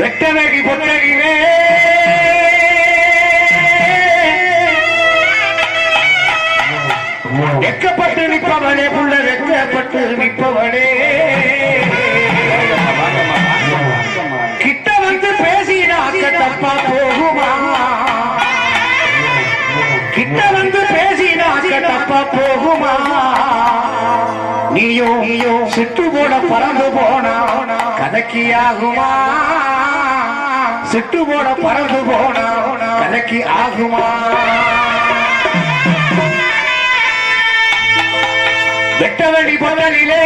வெட்டவெடி பொட்டகிலே வெக்கப்பட்டு நிற்பவனே புள்ள வெக்கப்பட்டு நிற்பவனே கிட்ட வந்து பேசினாக்க தப்பா போகுமா? கிட்ட வந்து பேசினாக்க தப்பா போகுமா? நீயோ நீயோ சுட்டு போட பறந்து போனா கதக்கியாகுமா? சிட்டு போட பறந்து போன கதைக்கு ஆகுமா? வெட்டவடி பகலிலே